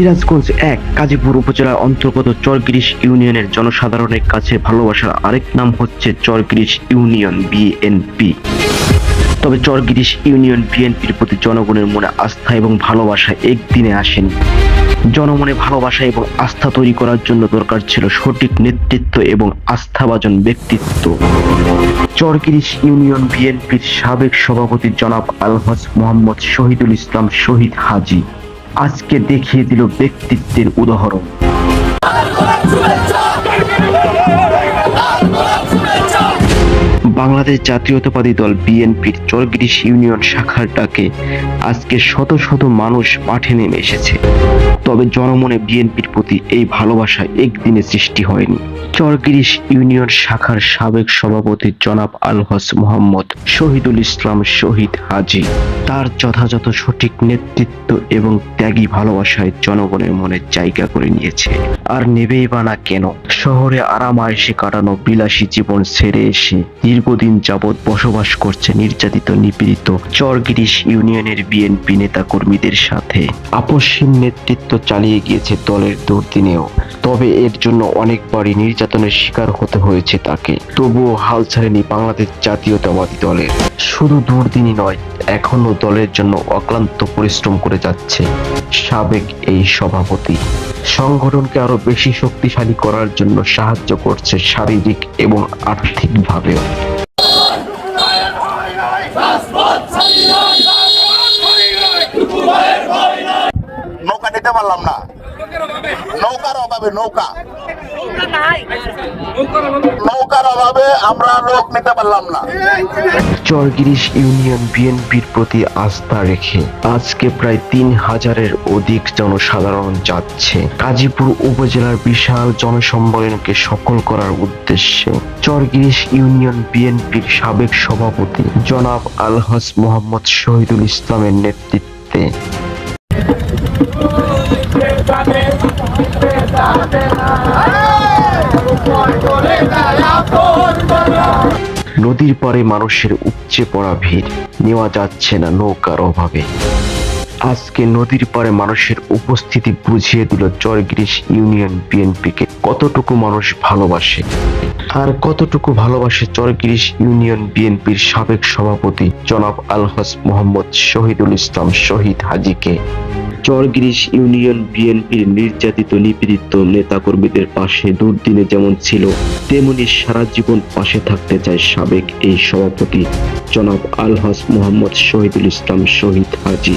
সিরাজগঞ্জ এক কাজীপুর উপজেলার অন্তর্গত চরগিরিশ ইউনিয়নের জনসাধারণের কাছে ভালোবাসার আরেক নাম হচ্ছে চরগিরিশ ইউনিয়ন বিএনপি তবে চরগিরিশ ইউনিয়ন বিএনপির প্রতি জনগণের মনে আস্থা এবং ভালোবাসা একদিনে আসেনি। জনমনে ভালোবাসা এবং আস্থা তৈরি করার জন্য দরকার ছিল সঠিক নেতৃত্ব এবং আস্থাভাজন ব্যক্তিত্ব। চরগিরিশ ইউনিয়ন বিএনপির সাবেক সভাপতি জনাব আলহাজ মোহাম্মদ শহীদুল ইসলাম শহীদ হাজি। আজকে দেখিয়ে দিল ব্যক্তিত্বের উদাহরণ। বাংলাদেশ জাতীয়তাবাদী দল বিএনপির চরগিরিশ ইউনিয়ন শাখার ডাকে আজকে শত শত মানুষ মাঠে নেমে এসেছে। তবে জনমনে বিএনপির প্রতি এই ভালোবাসা একদিনে সৃষ্টি হয়নি। চরগিরিশ ইউনিয়ন শাখার সাবেক সভাপতি জনাব আলহাস মোহাম্মদ শহীদুল ইসলাম শহীদ হাজি। তার যথাযথ সঠিক নেতৃত্ব এবং ত্যাগী ভালোবাসায় জনগণের মনে জায়গা করে নিয়েছে। আর নেবেই বা না কেন শহরে আরাম আয়েসে কাটানো বিলাসী জীবন ছেড়ে এসে দীর্ঘদিন যাবৎ বসবাস করছে নির্যাতিত, নিপীড়িত চরগিরিশ ইউনিয়নের বিএনপি নেতা কর্মীদের সাথে। আপসহীন নেতৃত্ব চালিয়ে গিয়েছে দলের দুর্দিনেও। তবে এর জন্য অনেকবারই নির্যাতনের শিকার হতে হয়েছে তাকে। তবুও হাল ছাড়েনি বাংলাদেশ জাতীয়তাবাদী দলের। শুধু দুর্দিনই নয়, এখনও দলের জন্য অক্লান্ত পরিশ্রম করে যাচ্ছে সাবেক এই সভাপতি। সংগঠনকে আরও বেশি শক্তিশালী করার জন্য সাহায্য করছে শারীরিক এবং আর্থিকভাবেও। নৌকা নিতে পারলাম না। নৌকার অভাবে নৌকা। নৌকার অভাবে? আমরা লোক নিতে পারলাম না। চরগিরিশ ইউনিয়ন বিএনপির প্রতি আস্থা রেখে আজকে প্রায় তিন হাজারের অধিক জনসাধারণ যাচ্ছে। গাজীপুর উপজেলার বিশাল জনসম্মেলনকে সফল করার উদ্দেশ্যে চরগিরিশ ইউনিয়ন বিএনপির সাবেক সভাপতি জনাব আলহাস মোহাম্মদ শহীদুল ইসলামের নেতৃত্বে নদীর পারে মানুষের উপচে পড়া ভিড়। নেওয়া যাচ্ছে না নৌকার অভাবে। আজকে নদীর পাড়ে মানুষের উপস্থিতি বুঝিয়ে দিল চরগিরিশ ইউনিয়ন বিএনপিকে। কতটুকু মানুষ ভালোবাসে? আর কতটুকু ভালোবাসে চরগিরিশ ইউনিয়ন বিএনপির সাবেক সভাপতি জনাব আলহাস মোহাম্মদ শহীদুল ইসলাম শহীদ হাজিকে? চরগিরিশ ইউনিয়ন বিএনপির নির্যাতিত নিপীড়িত নেতাকর্মীদের পাশে দুর্দিনে যেমন ছিল, তেমনি সারা জীবন পাশে থাকতে চায় সাবেক এই সভাপতি জনাব আলহাস মোহাম্মদ শহীদুল ইসলাম শহীদ হাজি।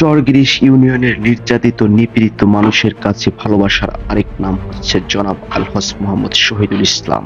চরগিরিশ ইউনিয়নের নির্যাতিত, নিপীড়িত মানুষের কাছে ভালোবাসার আরেক নাম হচ্ছে জনাব আলহাস মোহাম্মদ শহীদুল ইসলাম।